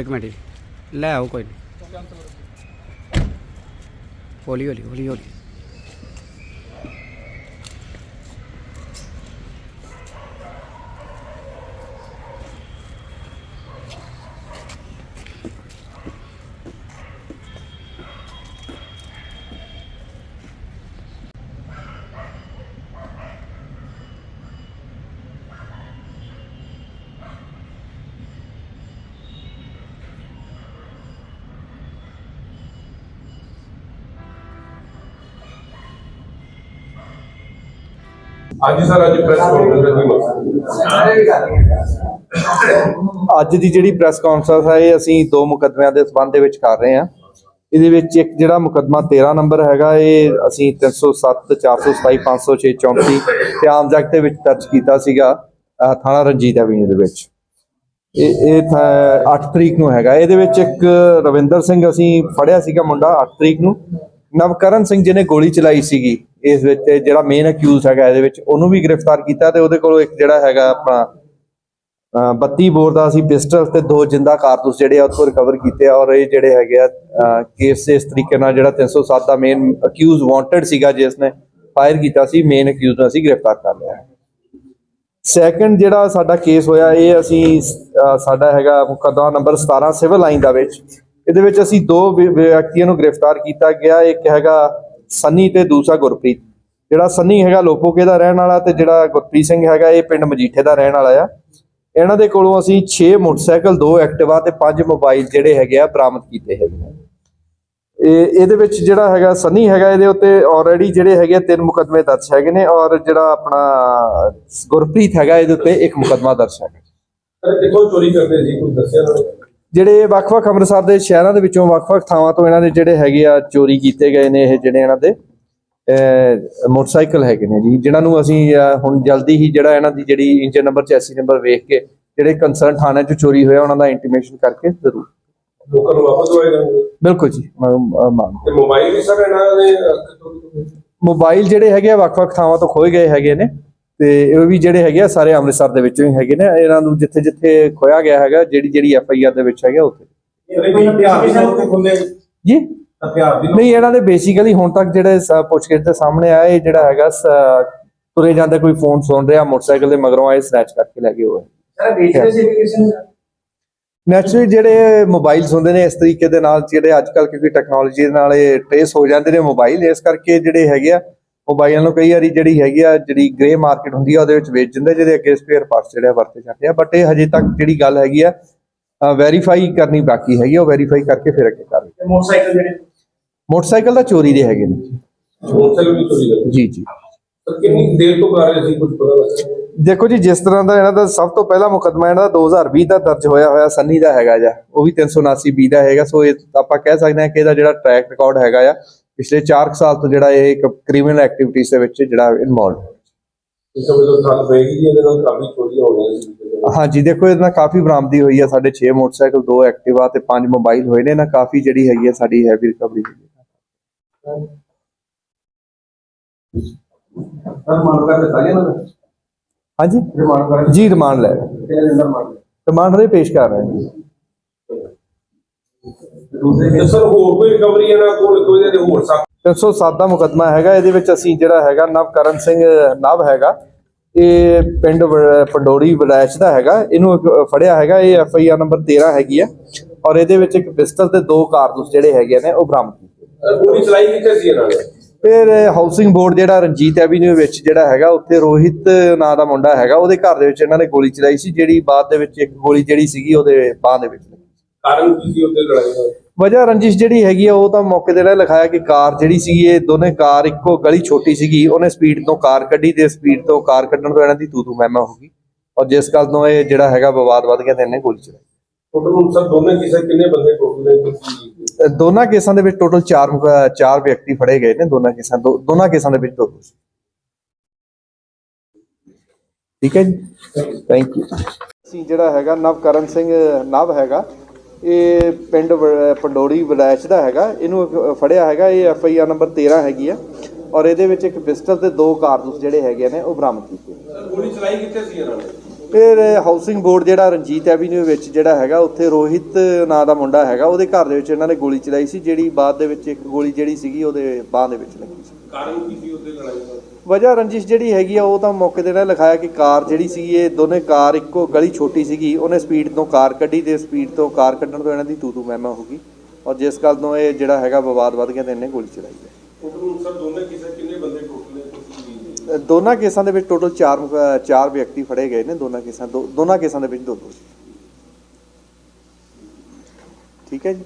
ਇੱਕ ਮਿੰਟ ਜੀ। ਲੈ ਆਓ ਕੋਈ ਨਹੀਂ ਹੌਲੀ ਹੌਲੀ ਹੌਲੀ ਹੌਲੀ। ਅੱਜ ਸਰ, ਅੱਜ ਪ੍ਰੈਸ ਕਾਨਫਰੰਸ ਦਾ ਕੀ ਮਕਸਦ? ਅੱਜ ਦੀ ਜਿਹੜੀ ਪ੍ਰੈਸ ਕਾਨਫਰੰਸ ਹੈ, ਇਹ ਅਸੀਂ ਦੋ ਮੁਕੱਦਮਿਆਂ ਦੇ ਸਬੰਧ ਦੇ ਵਿੱਚ ਕਰ ਰਹੇ ਹਾਂ। ਇਹਦੇ ਵਿੱਚ ਇੱਕ ਜਿਹੜਾ ਮੁਕੱਦਮਾ 13 ਨੰਬਰ ਹੈਗਾ, ਇਹ ਅਸੀਂ 307 427 506 34 ਤੇ ਆਮ ਐਕਟ ਦੇ ਵਿੱਚ ਦਰਜ ਕੀਤਾ ਸੀਗਾ ਥਾਣਾ ਰਣਜੀਤ ਐਵੀਨਿਊ ਦੇ ਵਿੱਚ। ਇਹ ਇਹ 8 ਤਰੀਕ ਨੂੰ ਹੈਗਾ। ਇਹਦੇ ਵਿੱਚ ਇੱਕ ਰਵਿੰਦਰ ਸਿੰਘ ਅਸੀਂ ਫੜਿਆ ਸੀਗਾ ਮੁੰਡਾ 8 ਤਰੀਕ ਨੂੰ। ਨਵਕਰਨ ਸਿੰਘ ਜਿਹਨੇ ਗੋਲੀ ਚਲਾਈ ਸੀਗੀ। ਇਸ ਵਿੱਚ ਜਿਹੜਾ ਮੇਨ ਅਕਿਊਜ਼ ਹੈਗਾ ਇਹਦੇ ਵਿੱਚ ਉਹਨੂੰ ਵੀ ਗ੍ਰਿਫਤਾਰ ਕੀਤਾ ਤੇ ਉਹਦੇ ਕੋਲੋਂ ਇੱਕ ਜਿਹੜਾ ਹੈਗਾ ਆਪਣਾ ਅ, 32 ਬੋਰ ਦਾ ਅਸੀਂ ਪਿਸਟਲ ਤੇ ਦੋ ਜਿੰਦਾ ਕਾਰਤੂਸ ਜਿਹੜੇ ਆ ਉੱਥੋਂ ਰਿਕਵਰ ਕੀਤੇ ਆ ਔਰ ਇਹ ਜਿਹੜੇ ਹੈਗੇ ਆ ਕੇਸ ਇਸ ਤਰੀਕੇ ਨਾਲ ਜਿਹੜਾ 307 ਦਾ ਮੇਨ ਅਕਿਊਜ਼ ਵਾਂਟਡ ਸੀਗਾ ਜਿਸ ਨੇ ਫਾਇਰ ਕੀਤਾ ਸੀ ਮੇਨ ਅਕਿਊਜ਼ ਨੂੰ ਅਸੀਂ ਗ੍ਰਿਫਤਾਰ ਕਰ ਲਿਆ ਹੈ। ਸੈਕੰਡ ਜਿਹੜਾ ਸਾਡਾ ਕੇਸ ਹੋਇਆ ਇਹ ਅਸੀਂ ਸਾਡਾ ਹੈਗਾ ਮੁਕੱਦਮਾ ਨੰਬਰ 17 ਸਿਵਲ ਲਾਈਨ ਦਾ ਵਿੱਚ। ਇਹਦੇ ਵਿੱਚ ਅਸੀਂ ਦੋ ਵਿ- ਵਿਅਕਤੀਆਂ ਨੂੰ ਗ੍ਰਿਫਤਾਰ ਕੀਤਾ ਗਿਆ ਇੱਕ ਹੈਗਾ ਸੰਨੀ ਤੇ ਦੂਸਰਾ ਗੁਰਪ੍ਰੀਤ। ਜਿਹੜਾ ਸੰਨੀ ਹੈਗਾ ਲੋਪੋਕੇ ਦਾ ਰਹਿਣ ਵਾਲਾ ਤੇ ਜਿਹੜਾ ਗੁਰਪ੍ਰੀਤ ਸਿੰਘ ਹੈਗਾ ਇਹ ਪਿੰਡ ਮਜੀਠੇ ਦਾ ਰਹਿਣ ਵਾਲਾ ਆ। ਇਹਨਾਂ ਦੇ ਕੋਲੋਂ ਅਸੀਂ 6 ਮੋਟਰਸਾਈਕਲ 2 ਐਕਟਿਵਾ ਤੇ 5 ਮੋਬਾਈਲ ਜਿਹੜੇ ਹੈਗੇ ਆ ਬਰਾਮਦ ਕੀਤੇ ਹੈਗੇ ਆ। ਇਹ, ਇਹਦੇ ਵਿੱਚ ਜਿਹੜਾ ਹੈਗਾ ਸੰਨੀ ਹੈਗਾ ਇਹਦੇ ਉੱਤੇ ਆਲਰੇਡੀ ਜਿਹੜੇ ਹੈਗੇ ਆ ਤਿੰਨ ਮੁਕੱਦਮੇ ਦਰਜ ਹੈਗੇ ਨੇ ਔਰ ਜਿਹੜਾ ਆਪਣਾ ਗੁਰਪ੍ਰੀਤ ਹੈਗਾ ਇਹਦੇ ਉੱਤੇ ਇੱਕ ਮੁਕੱਦਮਾ ਦਰਜ ਹੈਗਾ। ਕਿੱਥੋਂ ਚੋਰੀ ਕਰਦੇ ਸੀ? ਕੁਝ ਦੱਸਿਆ ਜਿਹੜੇ ਵੱਖ-ਵੱਖ ਅੰਮ੍ਰਿਤਸਰ ਦੇ ਸ਼ਹਿਰਾਂ ਦੇ ਵਿੱਚੋਂ ਵੱਖ-ਵੱਖ ਥਾਵਾਂ ਤੋਂ ਇਹਨਾਂ ਦੇ ਜਿਹੜੇ ਹੈਗੇ ਆ ਚੋਰੀ ਕੀਤੇ ਗਏ ਨੇ ਇਹ ਜਿਹੜੇ ਇਹਨਾਂ ਦੇ ਮੋਟਰਸਾਈਕਲ ਹੈਗੇ ਨੇ ਜੀ ਜਿਨ੍ਹਾਂ ਨੂੰ ਅਸੀਂ ਹੁਣ ਜਲਦੀ ਹੀ ਜਿਹੜਾ ਇਹਨਾਂ ਦੀ ਜਿਹੜੀ ਇੰਜਨ ਨੰਬਰ ਚੈਸੀ ਨੰਬਰ ਵੇਖ ਕੇ ਜਿਹੜੇ ਕੰਸਰਨ ਥਾਣੇ 'ਚ ਚੋਰੀ ਹੋਇਆ ਉਹਨਾਂ ਦਾ ਇੰਟੀਮੇਸ਼ਨ ਕਰਕੇ ਜ਼ਰੂਰ। ਲੋਕਾਂ ਨੂੰ ਵਾਪਸ ਦਵਾਏ ਜਾਣਗੇ ਬਿਲਕੁਲ ਜੀ ਮੈਂ ਅਹ, ਮੰਨ ਤੇ ਮੋਬਾਈਲ ਵੀ ਸਰ ਇਹਨਾਂ ਦੇ ਅਹ, ਕਿੱਥੋਂ- ਮੋਬਾਈਲ ਜਿਹੜੇ ਹੈਗੇ ਆ ਵੱਖ-ਵੱਖ ਥਾਵਾਂ ਤੋਂ ਖੋਏ ਗਏ ਹੈਗੇ ਨੇ। ਤੇ ਇਹ ਵੀ ਜਿਹੜੇ ਹੈਗੇ ਆ ਸਾਰੇ ਅੰਮ੍ਰਿਤਸਰ ਦੇ ਵਿੱਚੋਂ ਹੀ ਹੈਗੇ ਨੇ। ਇਹਨਾਂ ਨੂੰ ਜਿੱਥੇ-ਜਿੱਥੇ ਖੋਇਆ ਗਿਆ ਹੈਗਾ ਜਿਹੜੀ ਜਿਹੜੀ ਐਫ ਆਈ ਆਰ ਦੇ ਵਿੱਚ ਹੈਗਾ ਉੱਥੇ। ਜੀ? ਨਹੀਂ ਇਹਨਾਂ ਦੇ ਬੇਸਿਕਲੀ ਹੁਣ ਤੱਕ ਜਿਹੜੇ ਪੁੱਛਗਿੱਛ ਦੇ ਸਾਹਮਣੇ ਇਹ ਜਿਹੜਾ ਹੈਗਾ ਤੁਰੇ ਜਾਂਦੇ ਕੋਈ ਫੋਨ ਸੁਣ ਰਿਹਾ ਮੋਟਰਸਾਈਕਲ ਦੇ ਮਗਰੋਂ ਆਏ ਸਨੈਚ ਕਰਕੇ ਲੈ ਗਏ ਹੋਏ। ਸਰ ਵੇਚਦੇ ਨੈਚੁਰਲੀ ਜਿਹੜੇ ਮੋਬਾਈਲਸ ਹੁੰਦੇ ਨੇ ਇਸ ਤਰੀਕੇ ਦੇ ਨਾਲ ਜਿਹੜੇ ਅੱਜ ਕੱਲ ਕਿਉਂਕਿ ਟੈਕਨੋਲੋਜੀ ਦੇ ਨਾਲ ਇਹ ਟ੍ਰੇਸ ਹੋ ਜਾਂਦੇ ਨੇ ਮੋਬਾਈਲ ਇਸ ਕਰਕੇ ਜਿਹੜੇ ਹੈਗੇ ਆ ਮੋਬਾਈਲਾਂ ਨੂੰ ਕਈ ਵਾਰੀ ਜਿਹੜੀ ਹੈਗੀ ਆ ਜਿਹੜੀ ਗ੍ਰੇ ਮਾਰਕੀਟ ਹੁੰਦੀ ਆ ਉਹਦੇ ਵਿੱਚ ਵੇਚ ਦਿੰਦੇ ਜਿਹਦੇ ਅੱਗੇ ਸਪੇਅਰ ਪਾਰਟਸ ਜਿਹੜੇ ਵਰਤੇ ਜਾਂਦੇ ਆ। ਬਟ ਇਹ ਹਜੇ ਤੱਕ ਜਿਹੜੀ ਗੱਲ ਹੈਗੀ ਆ ਵੈਰੀਫਾਈ ਕਰਨੀ ਬਾਕੀ ਹੈਗੀ ਆ ਉਹ ਵੈਰੀਫਾਈ ਕਰਕੇ ਫਿਰ ਅੱਗੇ ਕਰ ਮੋਟਰਸਾਈਕਲ ਜਿਹੜੇ? ਮੋਟਰਸਾਈਕਲ ਦਾ ਚੋਰੀ ਦੇ ਹੈਗੇ ਨੇ ਜੀ। ਮੋਟਰਸਾਈਕਲ ਵੀ ਚੋਰੀ ਕਰਦੇ। ਜੀ ਜੀ। ਸਰ ਕਿੰਨੀ ਦੇਰ ਤੋਂ ਕਰ ਰਹੇ ਸੀ ਕੁਝ ਪਤਾ ਲੱਗਿਆ ਦੇਖੋ ਜੀ ਜਿਸ ਤਰ੍ਹਾਂ ਦਾ ਇਹਨਾਂ ਦਾ ਸਭ ਤੋਂ ਪਹਿਲਾ ਮੁਕੱਦਮਾ ਇਹਨਾਂ ਦਾ 2020 ਦਾ ਦਰਜ ਹੋਇਆ ਹੋਇਆ ਸੰਨੀ ਦਾ ਹੈਗਾ ਜਾਂ ਉਹ ਵੀ 379 ਬੀ ਦਾ ਹੈਗਾ ਸੋ ਇਹ ਆਪਾਂ ਕਹਿ ਸਕਦੇ ਹਾਂ ਕਿ ਇਹਦਾ ਜਿਹੜਾ ਟਰੈਕ ਰਿਕਾਰਡ ਹੈਗਾ ਆ ਪਿਛਲੇ 4 ਸਾਲ ਤੋਂ ਜਿਹੜਾ ਇਹ ਇੱਕ ਕ੍ਰਿਮੀਨਲ ਐਕਟੀਵਿਟੀਜ਼ ਦੇ ਵਿੱਚ ਜਿਹੜਾ ਇਨਵੋਲਵ ਇਸ ਸਮੇਂ ਤੋਂ ਠੱਗ ਪਏਗੀ ਜੀ ਇਹਦੇ ਨਾਲ ਕਾਫੀ ਚੋਰੀਆਂ ਹੋ ਰਹੀਆਂ ਹਾਂਜੀ ਦੇਖੋ ਇਹਦੇ ਨਾਲ ਕਾਫੀ ਬਰਾਮਦੀ ਹੋਈ ਹੈ। ਸਾਡੇ 6 ਮੋਟਰਸਾਈਕਲ 2 ਐਕਟਿਵਾ ਤੇ 5 ਮੋਬਾਈਲ ਹੋਏ ਨੇ। ਇਹਨਾਂ ਕਾਫੀ ਜਿਹੜੀ ਹੈਗੀ ਹੈ ਸਾਡੀ ਹੈਵੀ ਰਿਕਵਰੀ ਹੋਈ ਹੈ ਹਾਂਜੀ? ਰਿਮਾਂਡ ਜੀ ਰਿਮਾਂਡ ਲੈ ਰਿਮਾਂਡ ਦੇ ਪੇਸ਼ ਕਰ ਰਹੇ ਹਾਂ ਤੇ ਸਰ ਹੋਰ ਕੋਈ ਰਿਕਵਰੀ ਇਹਨਾਂ ਕੋਲ ਕੋਈ ਇਹਦੇ ਹੋਰ ਸਾ 307 ਦਾ ਮੁਕੱਦਮਾ ਹੈਗਾ ਇਹਦੇ ਵਿੱਚ ਅਸੀਂ ਜਿਹੜਾ ਹੈਗਾ ਨਵਕਰਨ ਸਿੰਘ ਨਵ ਹੈਗਾ ਇਹ ਪਿੰਡ ਪੰਡੋਰੀ ਵਿਲਾਇਤ ਦਾ ਹੈਗਾ ਇਹਨੂੰ ਫੜਿਆ ਹੈਗਾ ਇਹ ਐਫ ਆਈ ਆਰ ਨੰਬਰ 13 ਹੈਗੀ ਆ ਔਰ ਇਹਦੇ ਵਿੱਚ ਇੱਕ ਪਿਸਟਲ ਤੇ ਦੋ ਕਾਰਤੂਸ ਜਿਹੜੇ ਹੈਗੇ ਨੇ ਉਹ ਬਰਾਮਦ ਕੀਤੇ ਗੋਲੀ ਚਲਾਈ ਕਿੱਥੇ ਸੀ ਇਹਨਾਂ ਨੇ ਫਿਰ ਹਾਊਸਿੰਗ ਬੋਰਡ ਜਿਹੜਾ ਰਣਜੀਤ ਐਵੀਨਿਊ ਵਿੱਚ ਜਿਹੜਾ ਹੈਗਾ ਉੱਥੇ ਰੋਹਿਤ ਨਾਂ ਦਾ ਮੁੰਡਾ ਹੈਗਾ ਉਹਦੇ ਘਰ ਦੇ ਵਿੱਚ ਇਹਨਾਂ ਨੇ ਗੋਲੀ ਚਲਾਈ ਸੀ ਜਿਹੜੀ ਬਾਅਦ ਦੇ ਵਿੱਚ ਇੱਕ ਗੋਲੀ ਜਿਹੜੀ ਸੀਗੀ ਉਹਦੇ ਬਾਹ ਦੇ ਵਿੱਚ ਲੱਗੀ। ਕਾਰਨ ਕੀ ਸੀ ਉੱਤੇ ਲੜਾਈ ਦਾ? ਵਜ੍ਹਾ ਰੰਜਿਸ਼ ਜਿਹੜੀ ਹੈਗੀ ਆ ਉਹ ਤਾਂ ਮੌਕੇ ਤੇ ਨਾ ਲਿਖਾਇਆ ਕਿ ਕਾਰ ਜਿਹੜੀ ਸੀਗੀ ਇਹ ਦੋਨੇ ਕਾਰ ਇੱਕੋ ਗਲੀ ਛੋਟੀ ਸੀਗੀ। ਉਹਨੇ ਸਪੀਡ ਤੋਂ ਕਾਰ ਕੱਢੀ ਤੇ ਸਪੀਡ ਤੋਂ ਕਾਰ ਕੱਢਣ ਤੋਂ ਇਹਨਾਂ ਦੀ ਤੂ ਤੂ ਹੋ ਗਈ। ਔਰ ਜਿਸ ਗੱਲ ਤੋਂ ਇਹ ਜਿਹੜਾ ਹੈਗਾ ਵਿਵਾਦ ਵੱਧ ਗਿਆ ਤੇ ਇਹਨੇ ਗੋਲੀ ਚਲਾਈ। ਟੋਟਲ ਸਰ ਦੋਨੇ ਕਿਸੇ ਕਿੰਨੇ ਬੰਦੇ ਟੋਟਲ ਨੇ? ਦੋਨਾਂ ਕੇਸਾਂ ਦੇ ਵਿੱਚ ਟੋਟਲ 4 ਚਾਰ ਵਿਅਕਤੀ ਫੜੇ ਗਏ ਨੇ ਦੋਨਾਂ ਕੇਸਾਂ ਦੋਨਾਂ ਕੇਸਾਂ ਦੇ ਵਿੱਚ ਦੋ ਠੀਕ ਹੈ ਜੀ? ਥੈਂਕ ਯੂ ਅਸੀਂ ਜਿਹੜਾ ਹੈਗਾ ਨਵਕਰਨ ਸਿੰਘ ਨਵ ਹੈਗਾ। ਇਹ ਪਿੰਡ ਵ- ਪੰਡੋਰੀ ਵਿਲਾਇਤ ਦਾ ਹੈਗਾ ਇਹਨੂੰ ਇੱਕ ਫੜਿਆ ਹੈਗਾ ਇਹ ਐਫ ਆਈ ਆਰ ਨੰਬਰ 13 ਹੈਗੀ ਆ ਔਰ ਇਹਦੇ ਵਿੱਚ ਇੱਕ ਪਿਸਟਲ ਤੇ ਦੋ ਕਾਰਤੂਸ ਜਿਹੜੇ ਹੈਗੇ ਨੇ ਉਹ ਬਰਾਮਦ ਕੀਤੇ ਗੋਲੀ ਚਲਾਈ ਕਿੱਥੇ ਸੀ ਇਹਨਾਂ ਨੇ? ਫਿਰ ਹਾਊਸਿੰਗ ਬੋਰਡ ਜਿਹੜਾ ਰਣਜੀਤ ਐਵੀਨਿਊ ਵਿੱਚ ਜਿਹੜਾ ਹੈਗਾ ਉੱਥੇ ਰੋਹਿਤ ਨਾਂ ਦਾ ਮੁੰਡਾ ਹੈਗਾ ਉਹਦੇ ਘਰ ਦੇ ਵਿੱਚ ਇਹਨਾਂ ਨੇ ਗੋਲੀ ਚਲਾਈ ਸੀ ਜਿਹੜੀ ਬਾਅਦ ਦੇ ਵਿੱਚ ਇੱਕ ਗੋਲੀ ਜਿਹੜੀ ਸੀਗੀ ਉਹਦੇ ਬਾਹ ਦੇ ਵਿੱਚ ਲੱਗੀ ਸੀ। ਕਾਰਨ ਕੀ ਸੀ ਉਹਦੇ ਲੜਾਈ ਦਾ? ਵਜ੍ਹਾ ਰੰਜਿਸ਼ ਜਿਹੜੀ ਹੈਗੀ ਆ ਉਹ ਤਾਂ ਮੌਕੇ ਤੇ ਨਾ ਲਿਖਾਇਆ ਕਿ ਕਾਰ ਜਿਹੜੀ ਸੀਗੀ ਇਹ ਦੋਨੇ ਕਾਰ ਇੱਕੋ ਗਲੀ ਛੋਟੀ ਸੀਗੀ। ਉਹਨੇ ਸਪੀਡ ਤੋਂ ਕਾਰ ਕੱਢੀ ਤੇ ਸਪੀਡ ਤੋਂ ਕਾਰ ਕੱਢਣ ਤੋਂ ਇਹਨਾਂ ਦੀ ਤੂ ਤੂ ਮੈਮਾ ਹੋ ਗਈ। ਔਰ ਜਿਸ ਗੱਲ ਤੋਂ ਇਹ ਜਿਹੜਾ ਹੈਗਾ ਵਿਵਾਦ ਵੱਧ ਗਿਆ ਤੇ ਇਹਨੇ ਗੋਲੀ ਚਲਾਈ ਹੈ। ਸਰ ਦੋਨੇ ਕਿਸੇ ਕਿੰਨੇ ਬੰਦੇ ਟੋਟਲ ਨੇ ਤੁਸੀਂ ਅ, ਦੋਨਾਂ ਕੇਸਾਂ ਦੇ ਵਿੱਚ ਟੋਟਲ 4 ਚਾਰ ਵਿਅਕਤੀ ਫੜੇ ਗਏ ਨੇ ਦੋਨਾਂ ਕੇਸਾਂ ਦੋ ਦੋਨਾਂ ਕੇਸਾਂ ਦੇ ਵਿੱਚ ਦੋ ਦੋਸ਼ੀ ਠੀਕ ਹੈ ਜੀ?